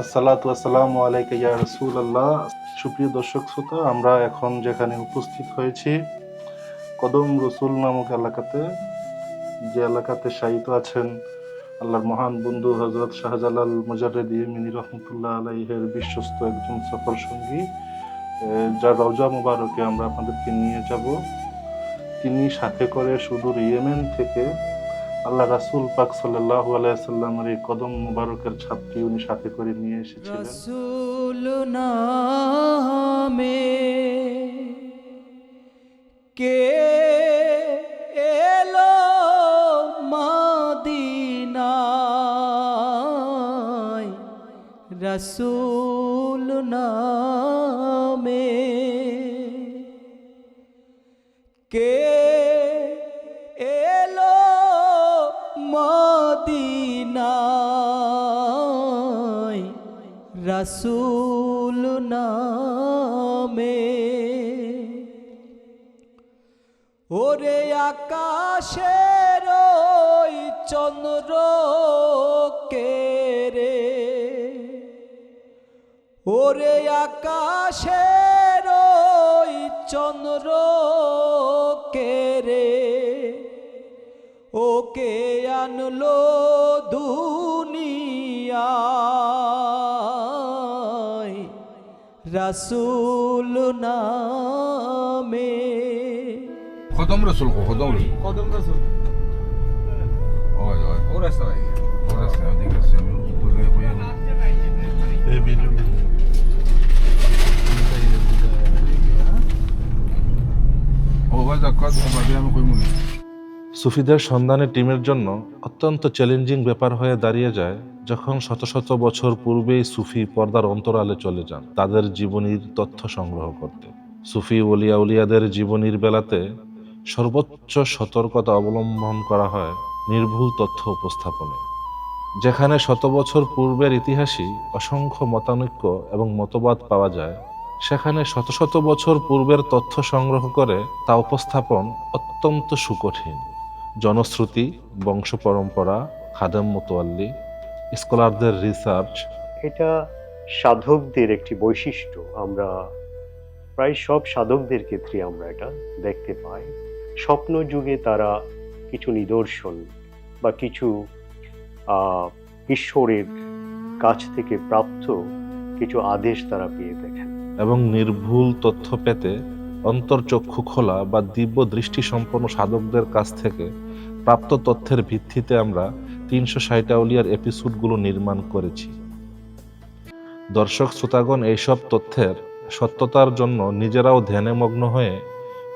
আসসালাতু আসসালামু আলাইকা ইয়া রাসূলুল্লাহ। সুপ্রিয় দর্শক শ্রোতা, আমরা এখন যেখানে উপস্থিত হয়েছি, কদম রসুল নামক এলাকাতে, যে এলাকাতে শায়িত আছেন আল্লাহর মহান বন্ধু হজরত শাহজালাল মুজাররেদ ইমিনী রহমতুল্লাহ আলাইহের বিশ্বস্ত একজন সফর সঙ্গী যার রওজা মুবারকে আমরা আপনাদেরকে নিয়ে যাব। তিনি সাথে করে সুদূর ইয়েমেন থেকে আল্লাহ রাসুল পাক সাল্লামের এই কদম মুবারকের ছাপটি উনি সাথে করে নিয়ে এসেছিলেন। নামে কে এলো মাদিনায়? রসুল রসুল নামে। ওরে আকাশের চন্দ্র কে রে? ওরে আকাশের চন্দ্র কে রে? ওকে আনলো দুনিয়ায় রাসূল নামে খতম রসুল কো খতম রসুল কদম রাসূল হয় হয় ও রাস্তা ভাই ও রাস্তা ঠিক আছে আমি বলে কইয়া এই ভিডিও ও ভাই জাকাত বাদে আমি কই মুনি সুফিদের সন্ধানে টিমের জন্য অত্যন্ত চ্যালেঞ্জিং ব্যাপার হয়ে দাঁড়িয়ে যায় যখন শত শত বছর পূর্বেই সুফি পর্দার অন্তরালে চলে যান তাদের জীবনীর তথ্য সংগ্রহ করতে। সুফি ওলিয়া উলিয়াদের জীবনীর বেলাতে সর্বোচ্চ সতর্কতা অবলম্বন করা হয় নির্ভুল তথ্য উপস্থাপনে, যেখানে শত বছর পূর্বের ইতিহাসই অসংখ্য মতানৈক্য এবং মতবাদ পাওয়া যায়। সেখানে শত শত বছর পূর্বের তথ্য সংগ্রহ করে তা উপস্থাপন অত্যন্ত সুকঠিন। জনশ্রুতি বংশ পরম্পরা খাদেম মোতোয়াল্লি স্কলারদের রিসার্চ এটা সাধকদের একটি বৈশিষ্ট্য। আমরা প্রায় সব সাধকদের ক্ষেত্রে আমরা এটা দেখতে পাই। স্বপ্ন যুগে তারা কিছু নিদর্শন বা কিছু আহ, ঈশ্বরের কাছ থেকে প্রাপ্ত কিছু আদেশ তারা পেয়ে দেখেন এবং নির্ভুল তথ্য পেতে অন্তর্চক্ষু খোলা বা দিব্য দৃষ্টি সম্পন্ন সাধকদের কাছ থেকে প্রাপ্ত তথ্যের ভিত্তিতে আমরা তিনশো ষাটাউলিয়ার এপিসোডগুলো নির্মাণ করেছি। দর্শক শ্রোতাগণ, এইসব তথ্যের সত্যতার জন্য নিজেরাও ধ্যানে মগ্ন হয়ে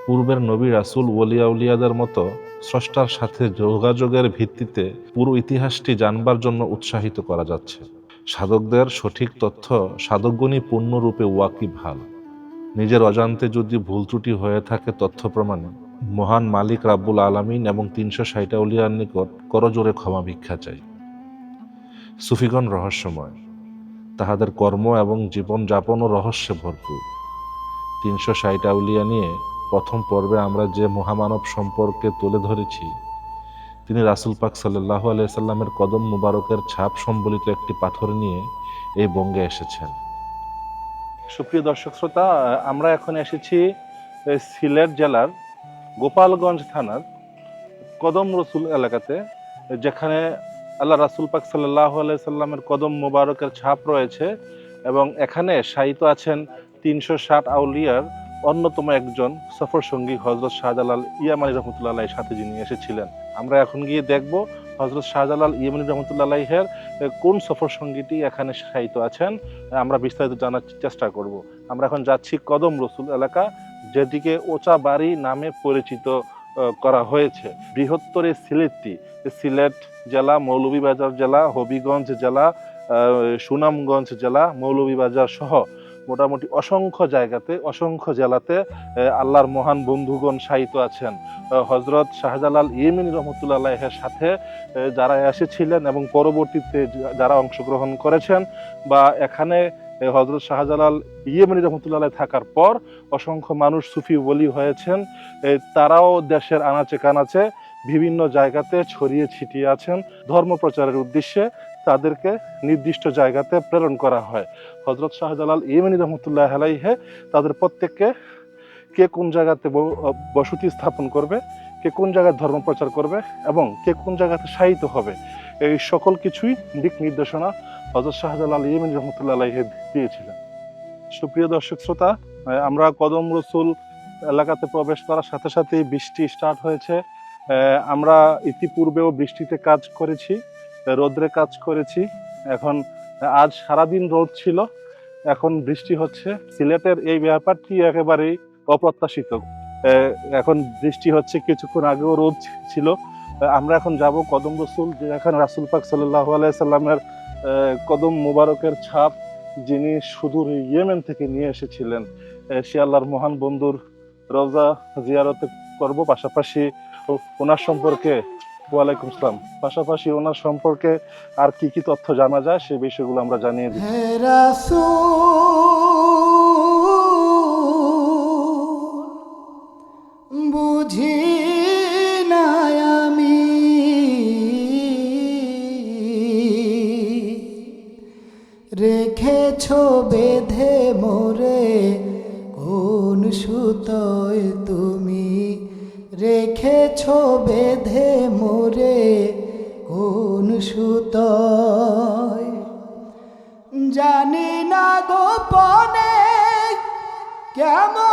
পূর্বের নবী রাসুল ওলিয়া উলিয়াদের মতো স্রষ্টার সাথে যোগাযোগের ভিত্তিতে পুরো ইতিহাসটি জানবার জন্য উৎসাহিত করা যাচ্ছে। সাধকদের সঠিক তথ্য সাধকগণই পূর্ণরূপে ওয়াকিব হাল। নিজের অজান্তে যদি ভুল ত্রুটি হয়ে থাকে তথ্য প্রমাণে, মহান মালিক রাব্বুল আলামিন এবং তিনশো ষাটা উলিয়ার নিকট করজোরে ক্ষমা ভিক্ষা চাই। সুফিগণ রহস্যময়, তাহাদের কর্ম এবং জীবন যাপনও রহস্যে ভরপুর। তিনশো ষাট আউলিয়া নিয়ে প্রথম পর্বে আমরা যে মহামানব সম্পর্কে তুলে ধরেছি, তিনি রাসুল পাক সাল্লাহ আলাইসাল্লামের কদম মুবারকের ছাপ সম্বলিত একটি পাথর নিয়ে এই বঙ্গে এসেছেন। সুপ্রিয় দর্শক শ্রোতা, আমরা এখন এসেছি সিলেট জেলার গোপালগঞ্জ থানার কদম রসুল এলাকাতে, যেখানে আল্লাহ রাসুল পাক সাল্লাহ সাল্লামের কদম মোবারকের ছাপ রয়েছে এবং এখানে শায়িত আছেন তিনশো ষাট আউলিয়ার অন্যতম একজন সফর সঙ্গী হজরত শাহজালাল ইয়ামানি রহমতুল্লাহ সাথে যিনি এসেছিলেন। আমরা এখন গিয়ে দেখব হজরত শাহজালাল ইয়ামানি রহমতুল্লাহ আলাইহের কোন সফর সঙ্গীটি এখানে শায়িত আছেন আমরা বিস্তারিত জানার চেষ্টা করব। আমরা এখন যাচ্ছি কদম রসুল এলাকা, যেদিকে ওচা বাড়ি নামে পরিচিত করা হয়েছে। বৃহত্তর এই সিলেটটি সিলেট জেলা, মৌলভীবাজার জেলা, হবিগঞ্জ জেলা সুনামগঞ্জ জেলা, মৌলভীবাজার সহ মোটামুটি অসংখ্য জায়গাতে, অসংখ্য জেলাতে আল্লাহর মহান বন্ধুগণ শায়িত আছেন। হজরত শাহজালাল ইয়েমিনী রহমতুল্লাহ আলাইহের সাথে যারা এসেছিলেন এবং পরবর্তীতে যারা অংশগ্রহণ করেছেন বা এখানে হজরত শাহজালাল ইয়েমনি রহমতুল্লাহ থাকার পর অসংখ্য মানুষ সুফি বলি হয়েছেন। তারাও দেশের আনাচে কানাচে বিভিন্ন জায়গাতে ছড়িয়ে ছিটিয়ে আছেন ধর্ম প্রচারের উদ্দেশ্যে। তাদেরকে নির্দিষ্ট জায়গাতে প্রেরণ করা হয়। হজরত শাহজালাল ইয়েমেনি রহমতুল্লাহ আলাইহে তাদের প্রত্যেককে কে কোন জায়গাতে বসতি স্থাপন করবে, কে কোন জায়গায় ধর্ম প্রচার করবে এবং কে কোন জায়গাতে শায়িত হবে, এই সকল কিছুই দিক নির্দেশনা হজরত শাহজালাল ইয়েমেনি রহমতুল্লাহ আলাইহে দিয়েছিলেন। সুপ্রিয় দর্শক শ্রোতা আমরা কদম রসুল এলাকাতে প্রবেশ করার সাথে সাথেই বৃষ্টি স্টার্ট হয়েছে। আমরা ইতিপূর্বেও বৃষ্টিতে কাজ করেছি। রোদ্রে কাজ করেছি। এখন, আজ সারাদিন রোদ ছিল। এখন বৃষ্টি হচ্ছে। সিলেটের এই ব্যাপারটি একেবারেই অপ্রত্যাশিত। এখন বৃষ্টি হচ্ছে কিছুক্ষণ আগেও রোদ ছিল। আমরা এখন যাব কদম রসুল যেখানে রাসুল পাক সাল্লাহ আলাইসাল্লামের কদম মুবারকের ছাপ যিনি সুদূর ইয়েমেন থেকে নিয়ে এসেছিলেন। সে আল্লাহর মহান বন্ধুর রোজা জিয়ারতে করব। পাশাপাশি ওনার সম্পর্কে ওয়ালাইকুম আসসালাম পাশাপাশি ওনার সম্পর্কে আর কি কি তথ্য জানা যায়, সে বিষয়গুলো আমরা জানিয়ে দিই বুঝি আমি। রেখেছ বেঁধে মোরে, কোন সুতোয় তুমি? রেখেছ বেঁধে সুতোয় জানি না গোপনে কেমন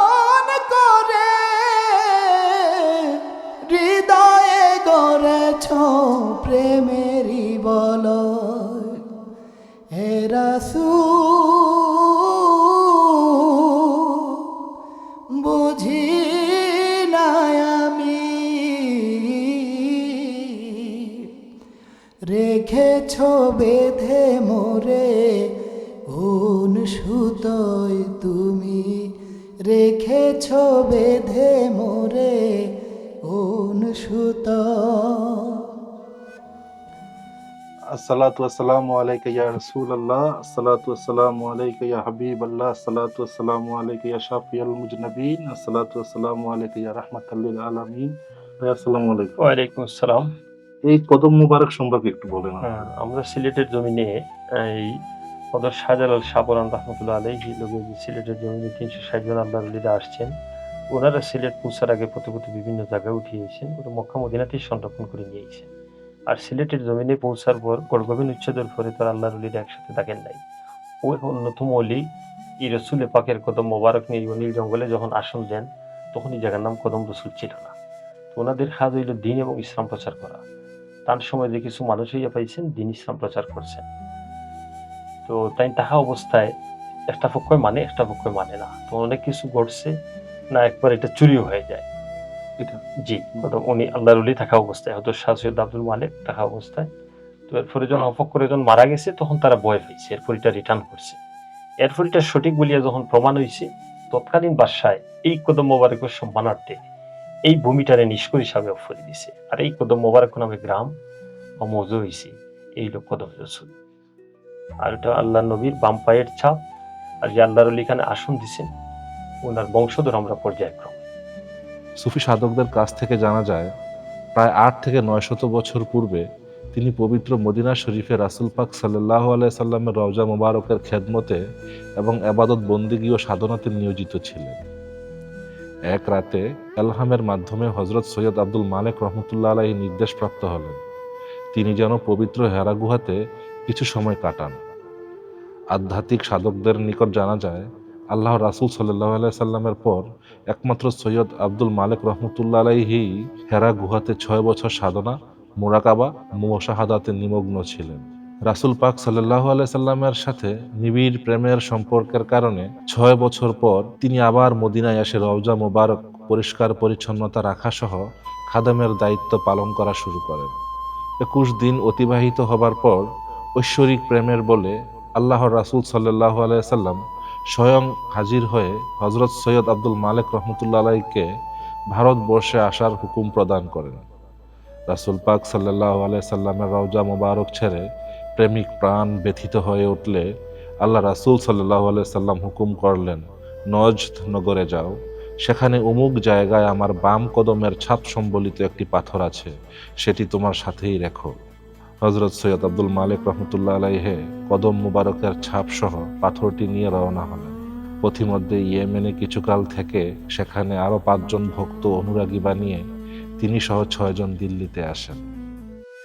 রেখেছ বেঁধে মোরে কোন সুতোয় তুমি। রেখেছ বেঁধে মোরে কোন সুতোয় আসসালাতু আসসালামু আলাইকা ইয়া রাসূলুল্লাহ আসসালাতু আসসালামু আলাইকা ইয়া হাবিবাল্লাহ আসসালাতু আসসালামু আলাইকা ইয়া শাফিয়াল মুজনাবিন আসসালাতু আসসালামু আলাইকা ইয়া রাহমাতাল লিল আলামিন। আসসালামু আলাইকুম। ওয়ালাইকুম আসসালাম। এই কদম মুবারক সম্পর্কে একটু বলেন হ্যাঁ, আমরা সিলেটের জমিনে এই হজরত শাহজালাল শাহপরান রহমতুল্লাহ আলহী লোকে সিলেটের জমিনে তিনশো ষাট জন আল্লাহ আলীরা আসছেন ওনারা সিলেট পৌঁছার আগে প্রতি প্রতি বিভিন্ন জায়গায় উঠিয়েছেন ওটা মক্কা মদিনাতেই সংরক্ষণ করে নিয়েছেন। আর সিলেটের জমিনে পৌঁছার পর গড়গবিন উচ্ছেদের পরে তার আল্লাহ আলীরা একসাথে থাকেন নাই। ওই অন্যতম অলি এই রসুলে পাকের কদম মোবারক নিয়ে নীল জঙ্গলে যখন আসন দেন তখন এই জায়গার নাম কদম রসুল ছিল না। তো ওনাদের হাজ হইল দিন এবং ইসলাম প্রচার করা। তার সময় যে কিছু মানুষ হইয়া পাইছেন দিন ইসলাম প্রচার করছেন। তো তাই তাহা অবস্থায় একটা পক্ষই মানে একটা পক্ষই মানে না। তো অনেক কিছু ঘটছে না একবার এটা চুরিও হয়ে যায়। এটা? জি উনি আল্লাহর উলি থাকা অবস্থায় হয়তো শাহ সৈয়দ আব্দুল মালিক থাকা অবস্থায়। তো এরপরে যখন অপক্ষরে যখন মারা গেছে তখন তারা ভয় পেয়েছে এরপর এটা রিটার্ন করছে। এরপর এটা সঠিক বলিয়া যখন প্রমাণ হয়েছে তৎকালীন বাসায় এই কদম মোবারকের সম্মানার্থে এই ভূমিটারে নিষ্কর হিসাবে অফরে দিছে। আর এই কদম মোবারক নামে গ্রাম বা মৌজু হয়েছে এই লোক কদম রসুল। আর এটা আল্লাহ নবীর বাম পায়ের ছাপ। আর যে আল্লাহর আলী এখানে আসন দিছেন ওনার বংশধর আমরা পর্যায়ক্রম। সুফি সাধকদের কাছ থেকে জানা যায়, প্রায় আট থেকে নয় শত বছর পূর্বে তিনি পবিত্র মদিনা শরীফে রাসুল পাক সাল্লাহ সাল্লামের রওজা মোবারকের খেদমতে এবং আবাদত বন্দিগি ও সাধনাতে নিয়োজিত ছিলেন। এক রাতে এলহামের মাধ্যমে হজরত সৈয়দ আব্দুল মালেক রহমতুল্লাহ আলাহী নির্দেশ প্রাপ্ত হলেন। তিনি যেন পবিত্র হেরা গুহাতে কিছু সময় কাটান। আধ্যাত্মিক সাধকদের নিকট জানা যায় আল্লাহ রাসুল সাল্লাহ আলাই সাল্লামের পর একমাত্র সৈয়দ আব্দুল মালিক রহমতুল্লাহ আলাইহি হেরা গুহাতে ছয় বছর সাধনা, মোরাকাবা মুশাহাদাতে নিমগ্ন ছিলেন। রাসুল পাক সাল্লাহ সাল্লামের সাথে নিবিড় প্রেমের সম্পর্কের কারণে ছয় বছর পর তিনি আবার মদিনায় এসে রওজা মোবারক পরিষ্কার পরিচ্ছন্নতা রাখা সহ খাদেমের দায়িত্ব পালন করা শুরু করেন। একুশ দিন অতিবাহিত হবার পর ঐশ্বরিক প্রেমের বলে আল্লাহর রাসুল সাল্লাহ আলাইসাল্লাম স্বয়ং হাজির হয়ে হজরত সৈয়দ আব্দুল মালিক রহমতুল্লা আলাইকে ভারতবর্ষে আসার হুকুম প্রদান করেন। রাসুল পাক সাল্লাহ সাল্লামের রওজা মোবারক ছেড়ে প্রেমিক প্রাণ ব্যথিত হয়ে উঠলে আল্লাহ রাসুল সাল্লাহ সাল্লাম হুকুম করলেন, নজদ নগরে যাও। সেখানে অমুক জায়গায় আমার বাম কদমের ছাপ সম্বলিত একটি পাথর আছে, সেটি তোমার সাথেই রেখো। হজরত সৈয়দ আব্দুল মালিক রহমতুল্লাহ আলাইহে কদম মুবারকের ছাপ সহ পাথরটি নিয়ে রওনা হলেন। পথিমধ্যে ইয়েমেনে কিছুকাল থেকে সেখানে আরও পাঁচজন ভক্ত অনুরাগী বানিয়ে তিনি সহ ছয়জন দিল্লিতে আসেন।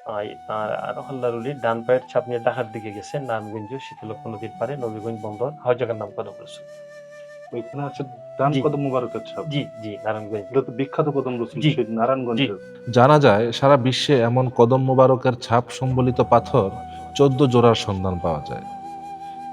আই- আর আর ডান পায়ের ছাপ নিয়ে ঢাকার দিকে গেছেন নারায়ণগঞ্জ শীতলক্ষ্য নদীর পারে নবীগঞ্জ বন্দর। হজ জায়গার নাম কদম রসুল। ওইখানে আছে ডান কদম মুবারকের ছাপ। জি জি নারায়ণগঞ্জ। এটা তো বিখ্যাত কদম রসুল জি। সেই জানা যায় সারা বিশ্বে এমন কদম মুবারকের ছাপ সম্বলিত পাথর চোদ্দ জোড়ার সন্ধান পাওয়া যায়।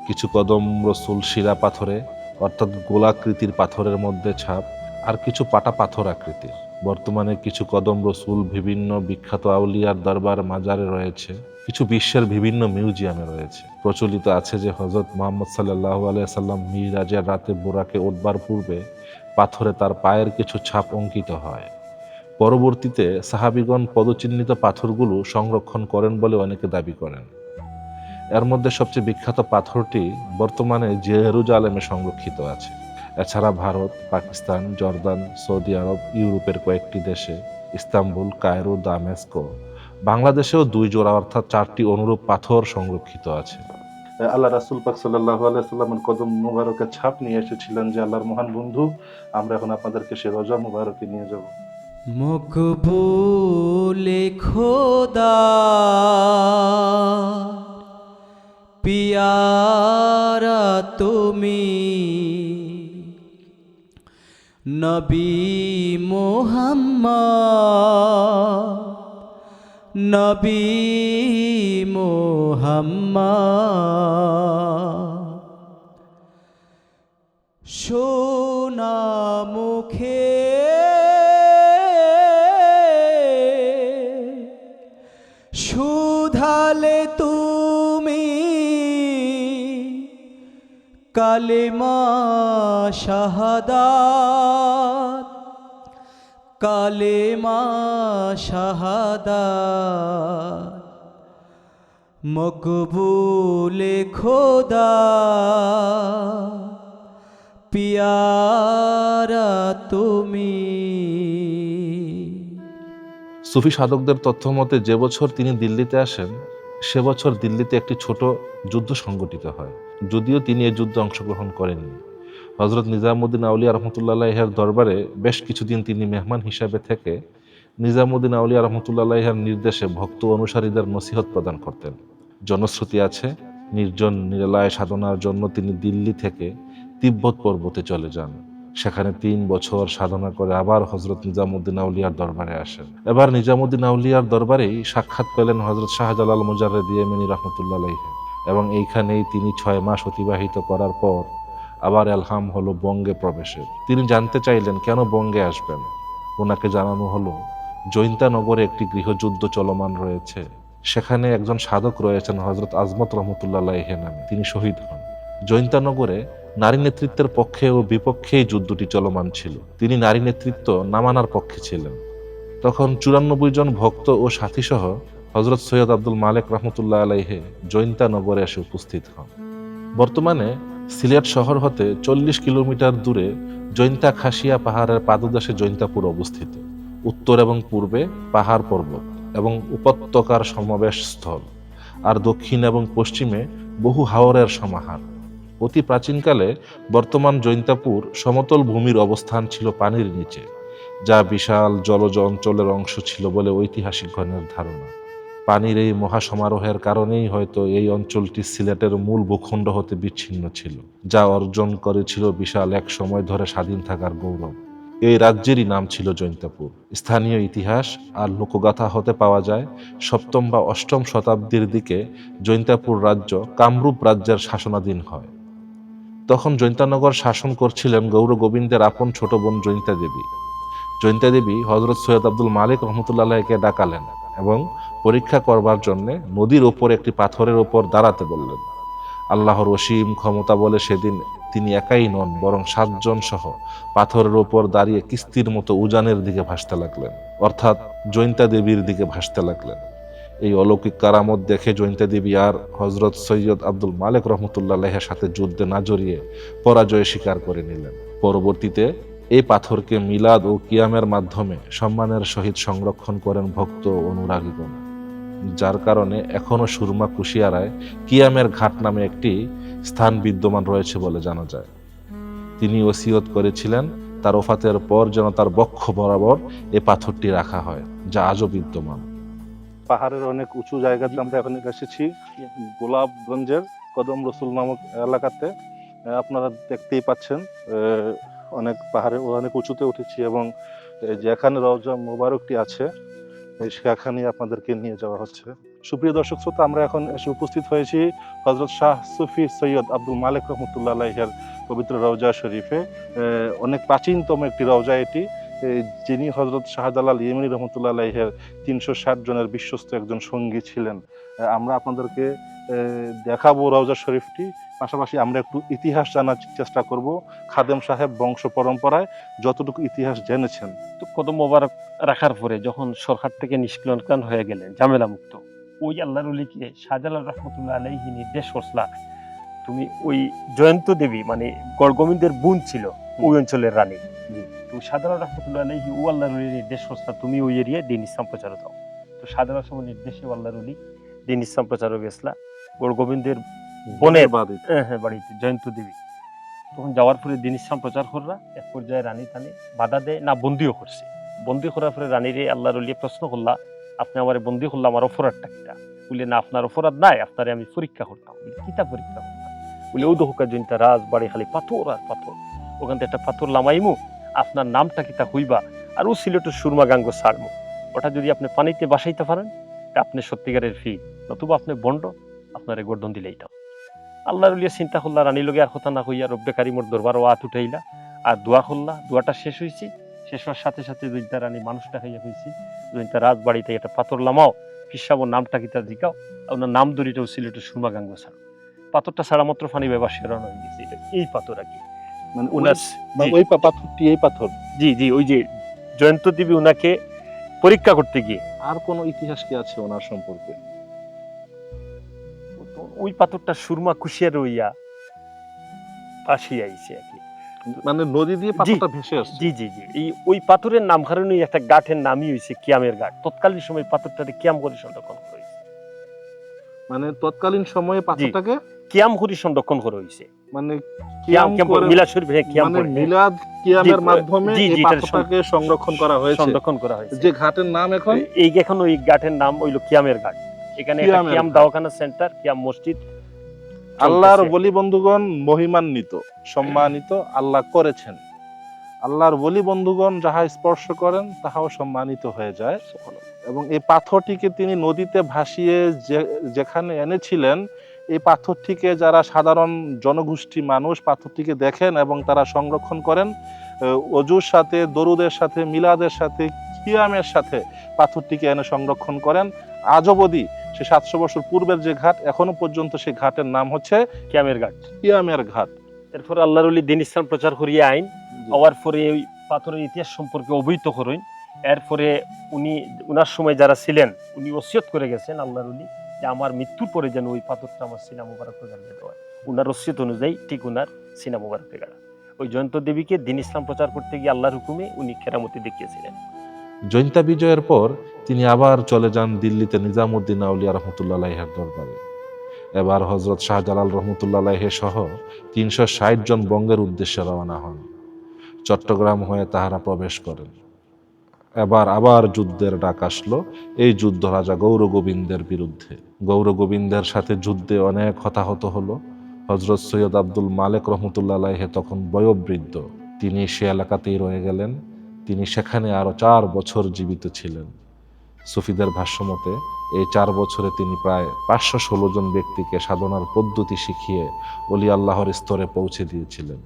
কিছু কদম রসুল শিরা পাথরে অর্থাৎ গোলাকৃতির পাথরের মধ্যে ছাপ আর কিছু পাটা পাথর আকৃতির। বর্তমানে কিছু কদম রসুল বিভিন্ন বিখ্যাত আউলিয়ার দরবার মাজারে রয়েছে, কিছু বিশ্বের বিভিন্ন মিউজিয়ামে রয়েছে। প্রচলিত আছে যে হজরত মোহাম্মদ সাল্লাহ আলিয়াল্লাম মিরাজের রাতে বোরাকে উঠবার পূর্বে পাথরে তার পায়ের কিছু ছাপ অঙ্কিত হয়। পরবর্তীতে সাহাবিগণ পদচিহ্নিত পাথরগুলো সংরক্ষণ করেন বলে অনেকে দাবি করেন। এর মধ্যে সবচেয়ে বিখ্যাত পাথরটি বর্তমানে জেরুজালেমে সংরক্ষিত আছে। এছাড়া ভারত পাকিস্তান জর্দান সৌদি আরব ইউরোপের কয়েকটি দেশে ইস্তাম্বুল কায়রো দামেস্কো বাংলাদেশেও দুই জোড়া অর্থাৎ চারটি অনুরূপ পাথর সংরক্ষিত আছে। আল্লাহ রাসুল পাক সাল্লাহ আলাইসাল্লামের কদম মুবারকের ছাপ নিয়ে এসেছিলেন যে আল্লাহর মহান বন্ধু আমরা এখন আপনাদেরকে সে রজা মুবারকে নিয়ে যাব। মকবুলে খোদা পিয়ারা তুমি নবী মোহাম্মদ নবী মোহাম্মদ। সোনা কালেমা শাহাদাত কালেমা শাহাদাত। মকবুলে খোদা, পিয়ারা তুমি। সুফি সাধকদের তথ্য মতে যে বছর তিনি দিল্লিতে আসেন সে বছর দিল্লিতে একটি ছোট যুদ্ধ সংগঠিত হয়। যদিও তিনি এই যুদ্ধে অংশগ্রহণ করেননি। হজরত নিজামুদ্দিন আউলিয়া রহমতুল্লাহের দরবারে বেশ কিছুদিন তিনি মেহমান হিসাবে থেকে নিজামুদ্দিন আউলিয়া রহমতুল্লাহের নির্দেশে ভক্ত অনুসারীদের নসিহত প্রদান করতেন। জনশ্রুতি আছে, নির্জন নিরালয় সাধনার জন্য তিনি দিল্লি থেকে তিব্বত পর্বতে চলে যান। সেখানে তিন বছর সাধনা করে আবার হজরত নিজামুদ্দিন আউলিয়ার দরবারে আসেন। এবার নিজামুদ্দিন আউলিয়ার দরবারেই সাক্ষাৎ পেলেন হজরত শাহজালাল মুজারেদ ইয়েমেনি রহমতুল্লাহ এবং এইখানেই তিনি ছয় মাস অতিবাহিত করার পর আবার এলহাম হলো বঙ্গে প্রবেশের। তিনি জানতে চাইলেন, কেন বঙ্গে আসবেন? ওনাকে জানানো হলো জৈন্তানগরে একটি গৃহযুদ্ধ চলমান রয়েছে। সেখানে একজন সাধক রয়েছেন হজরত আজমত রহমতুল্লাহ নামে। তিনি শহীদ হন। জৈন্তানগরে নারী নেতৃত্বের পক্ষে ও বিপক্ষে যুদ্ধটি চলমান ছিল। তিনি নারী নেতৃত্ব নামানার পক্ষে ছিলেন। তখন চুরানব্বই জন ভক্ত ও সাথী সহ হজরত সৈয়দ আব্দুল মালেক রহমতুল্লাহ আলাইহে জৈন্তানগরে এসে উপস্থিত হন। বর্তমানে সিলেট শহর হতে চল্লিশ কিলোমিটার দূরে জৈন্তা খাসিয়া পাহাড়ের পাদদেশে জৈন্তাপুর অবস্থিত। উত্তর এবং পূর্বে পাহাড় পর্বত এবং উপত্যকার সমাবেশ স্থল। আর দক্ষিণ এবং পশ্চিমে বহু হাওরের সমাহার। অতি প্রাচীনকালে বর্তমান জৈন্তাপুর সমতল ভূমির অবস্থান ছিল পানির নিচে, যা বিশাল জলজ অঞ্চলের অংশ ছিল বলে ঐতিহাসিকগণের ধারণা। পানির এই মহাসমারোহের কারণেই হয়তো এই অঞ্চলটি সিলেটের মূল ভূখণ্ড হতে বিচ্ছিন্ন ছিল, যা অর্জন করেছিল বিশাল এক সময় ধরে স্বাধীন থাকার গৌরব। এই রাজ্যেরই নাম ছিল জৈন্তাপুর। স্থানীয় ইতিহাস আর লোকগাথা হতে পাওয়া যায়, সপ্তম বা অষ্টম শতাব্দীর দিকে জৈন্তাপুর রাজ্য কামরূপ রাজ্যের শাসনাধীন হয়। তখন জৈন্তানগর শাসন করছিলেন গৌর গোবিন্দের আপন ছোট বোন জৈন্তা দেবী। জৈন্তা দেবী হজরত সৈয়দ আব্দুল মালিক রহমতুল্লাহকে ডাকালেন এবং পরীক্ষা করবার জন্য নদীর ওপর একটি পাথরের ওপর দাঁড়াতে বললেন। আল্লাহর অসীম ক্ষমতা বলে সেদিন তিনি একাই নন, বরং সাতজন সহ পাথরের ওপর দাঁড়িয়ে কিস্তির মতো উজানের দিকে ভাসতে লাগলেন। অর্থাৎ জৈন্তা দেবীর দিকে ভাসতে লাগলেন। এই অলৌকিক কারামত দেখে জৈন্তা দেবী আর হজরত সৈয়দ আব্দুল মালিক রহমতুল্লাহের সাথে যুদ্ধে না জড়িয়ে পরাজয় স্বীকার করে নিলেন। পরবর্তীতে এই পাথরকে মিলাদ ও কিয়ামের মাধ্যমে সম্মানের সহিত সংরক্ষণ করেন ভক্ত অনুরাগীগণ, যার কারণে এখনও সুরমা কুশিয়ারায় কিয়ামের ঘাট নামে একটি স্থান বিদ্যমান রয়েছে বলে জানা যায়। তিনি ওসিয়ত করেছিলেন, তার ওফাতের পর যেন তার বক্ষ বরাবর এই পাথরটি রাখা হয়, যা আজও বিদ্যমান। পাহাড়ের অনেক উঁচু জায়গাতে আমরা এখন এসেছি। গোলাপগঞ্জের কদম রসুল নামক এলাকাতে। আপনারা দেখতেই পাচ্ছেন অনেক পাহাড়ে অনেক উঁচুতে উঠেছি এবং যেখানে রওজা মোবারকটি আছে সেখানে আপনাদেরকে নিয়ে যাওয়া হচ্ছে। সুপ্রিয় দর্শক শ্রোতা আমরা এখন এসে উপস্থিত হয়েছি হজরত শাহ সুফি সৈয়দ আব্দুল মালিক রহমতুল্লাহ আলাইহের পবিত্র রওজা শরীফে। অনেক প্রাচীনতম একটি রওজা এটি। যিনি হজরত শাহজালাল ইয়েমিনী রহমতুল্লাহ আলাইহের তিনশো ষাট জনের বিশ্বস্ত একজন সঙ্গী ছিলেন। আমরা আপনাদেরকে দেখাবো রওজা শরীফটি। পাশাপাশি আমরা একটু ইতিহাস জানার চেষ্টা করব। খাদেম সাহেব বংশ পরম্পরায় যতটুকু ইতিহাস জেনেছেন। তো কদম মোবারক রাখার পরে যখন সরকার থেকে নিষ্ক্রিয়ণ হয়ে গেলেন ঝামেলা মুক্ত ওই আল্লাহর অলিকে শাহজালাল রহমতুল্লাহ আলাইহি নির্দেশ করছিলা তুমি ওই জয়ন্ত দেবী মানে গড়গোবিন্দের বোন ছিল ওই অঞ্চলের রানী তো শাহজালাল রহমতুল্লাহ আলাইহি ও আল্লাহর নির্দেশ সংস্থা তুমি ওই এরিয়ায় দিন ইসলাম প্রচার দাও। তো শাহজালাল সময় নির্দেশে ও আল্লাহর অলি দিন ইসলাম প্রচারও গেছিলা গড়গোবিন্দের বোনের বাদী হ্যাঁ হ্যাঁ বাড়িতে জয়ন্ত দেবী। তখন যাওয়ার পরে দিন ইসলাম প্রচার কররা এক পর্যায়ে রানী টানি বাধা দেয় না বন্দিও করছে। বন্দি করার পরে রানীরে আল্লাহর লিয়ে প্রশ্ন করলা আপনি আমার বন্দি করলাম আমার অপরাধটা কিটা বলে না আপনার অপরাধ নাই আপনারে আমি পরীক্ষা করতাম। বলে কিতা পরীক্ষা করতাম? বলে ও দোহকা জনতা রাজ বাড়ি খালি পাথর আর পাথর। ওখান থেকে একটা পাথর লামাইমু আপনার নামটা কিতা হইবা? আর ও সিলেটের সুরমা গাঙ্গ ছাড়মু ওটা যদি আপনি পানিতে বাসাইতে পারেন, তা আপনি সত্যিকারের ফি। নতুবা আপনি বন্ড, আপনারে গর্দন দিলেই দাও আল্লাহর লিয়া চিন্তা করলা রানী লগে আর কথা না হইয়া রব্বে কারিমর দরবার আত উঠাইলা। আর দোয়া করলা দোয়াটা শেষ হয়েছে শেষ হওয়ার সাথে সাথে জৈন্তা রানী মানুষটা হইয়া হয়েছে জৈন্তা রাজবাড়িতে একটা পাথর লামাও। ফিসাবো নামটা কিতা জিকাও। আর ওনার নাম দড়িটাও সিলেটের সুরমা গাঙ্গ ছাড়ো পাথরটা ছাড়া মাত্র ফানি ব্যবহার সেরানো হয়ে গেছে। এটা এই পাথর আর কি। মানে ওই- পাথরটি এই পাথর। জি জি ওই যে জয়ন্ত দেবী ওনাকে পরীক্ষা করতে গিয়ে। আর কোন ইতিহাস কি আছে ওনার সম্পর্কে? ওই পাথরটা সুরমা কুশিয়া রইয়া আসি আইছে আর কি। মানে নদী দিয়ে পাথরটা ভেসে আসছে। জি জি জি। এই ওই পাথরের নাম একটা গাঠের নামই হয়েছে কিয়ামের গাঠ। তৎকালীন সময় পাথরটাকে কিয়াম করে সংরক্ষণ করা হয়েছে মানে তৎকালীন সময়ে পাথরটাকে কিয়াম সংরক্ষণ করা হয়েছে মানে কিয়াম করে- শরীফ হ্যাঁ কিয়াম মানে হ্যাঁ, মিলাদ কিয়ামের মাধ্যমে এই পাথরটাকে সংরক্ষণ করা হয়েছে। সংরক্ষণ করা হয়েছে। যে ঘাটের নাম এখন? এই এখন ওই গাঠের নাম হইল কিয়ামের ঘাট। এখানে একটা কিয়াম। দাওখানা সেন্টার কিয়াম মসজিদ আল্লাহর বলি বন্ধুগণ মহিমান্বিত সম্মানিত আল্লাহ করেছেন। আল্লাহর বলি বন্ধুগণ যাহা স্পর্শ করেন তাহাও সম্মানিত হয়ে যায়। এবং এই পাথরটিকে তিনি নদীতে ভাসিয়ে যেখানে এনেছিলেন এই পাথরটিকে যারা সাধারণ জনগোষ্ঠী মানুষ পাথরটিকে দেখেন এবং তারা সংরক্ষণ করেন অজুর সাথে দরুদের সাথে মিলাদের সাথে কিয়ামের সাথে পাথরটিকে এনে সংরক্ষণ করেন। আজ অবধি সে সাতশো বছর পূর্বের যে ঘাট এখনও পর্যন্ত সেই ঘাটের নাম হচ্ছে কিয়ামের ঘাট। কিয়ামের ঘাট। এরপর আল্লাহর ওলি দিন ইসলাম প্রচার করিয়ে আইন হওয়ার পরে ওই পাথরের ইতিহাস সম্পর্কে অবহিত করুন। এরপরে উনি উনার সময় যারা ছিলেন উনি ওসিয়ত করে গেছেন আল্লাহর উনি যে আমার মৃত্যুর পরে যেন ওই পাথরটা আমার সিনা মুবারকে গাড়িয়ে দেওয়া। উনার ওসিয়ত অনুযায়ী ঠিক উনার সিনা মুবারকে গাড়া ওই জয়ন্ত দেবীকে দিন ইসলাম প্রচার করতে গিয়ে আল্লাহর হুকুমে উনি খেরামতি দেখিয়েছিলেন। জৈন্তা বিজয়ের পর তিনি আবার চলে যান দিল্লিতে নিজামুদ্দিন আউলিয়া রহমতুল্লাহের দরবারে। এবার হজরত শাহজালাল রহমতুল্লাহ সহ তিনশো ষাট জন বঙ্গের উদ্দেশ্যে রওনা হন। চট্টগ্রাম হয়ে তাহারা প্রবেশ করেন। এবার আবার যুদ্ধের ডাক আসলো, এই যুদ্ধ রাজা গৌর গোবিন্দের বিরুদ্ধে। গৌর গোবিন্দের সাথে যুদ্ধে অনেক হতাহত হলো। হজরত সৈয়দ আব্দুল মালেক রহমতুল্লাহ তখন বয়োবৃদ্ধ। তিনি সে এলাকাতেই রয়ে গেলেন। তিনি সেখানে আরও চার বছর জীবিত ছিলেন। সুফিদের ভাষ্যমতে এই চার বছরে তিনি প্রায় পাঁচশো ষোলো জন ব্যক্তিকে সাধনার পদ্ধতি শিখিয়ে অলি আল্লাহর স্তরে পৌঁছে দিয়েছিলেন।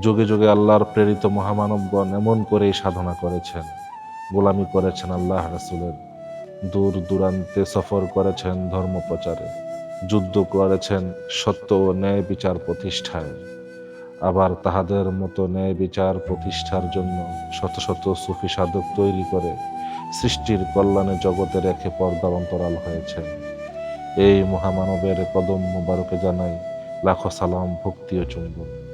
যুগে যুগে আল্লাহর প্রেরিত মহামানবগণ এমন করেই সাধনা করেছেন। গোলামি করেছেন আল্লাহ রাসুলের দূর দূরান্তে সফর করেছেন ধর্ম প্রচারে যুদ্ধ করেছেন সত্য ও ন্যায় বিচার প্রতিষ্ঠায়। আবার তাহাদের মতো ন্যায় বিচার প্রতিষ্ঠার জন্য শত শত সুফি সাধক তৈরি করে সৃষ্টির কল্যাণে জগতে রেখে পর্দা অন্তরাল হয়েছে। এই মহামানবের কদম মোবারকে জানাই লাখো সালাম ভক্তি ও চুম্বন।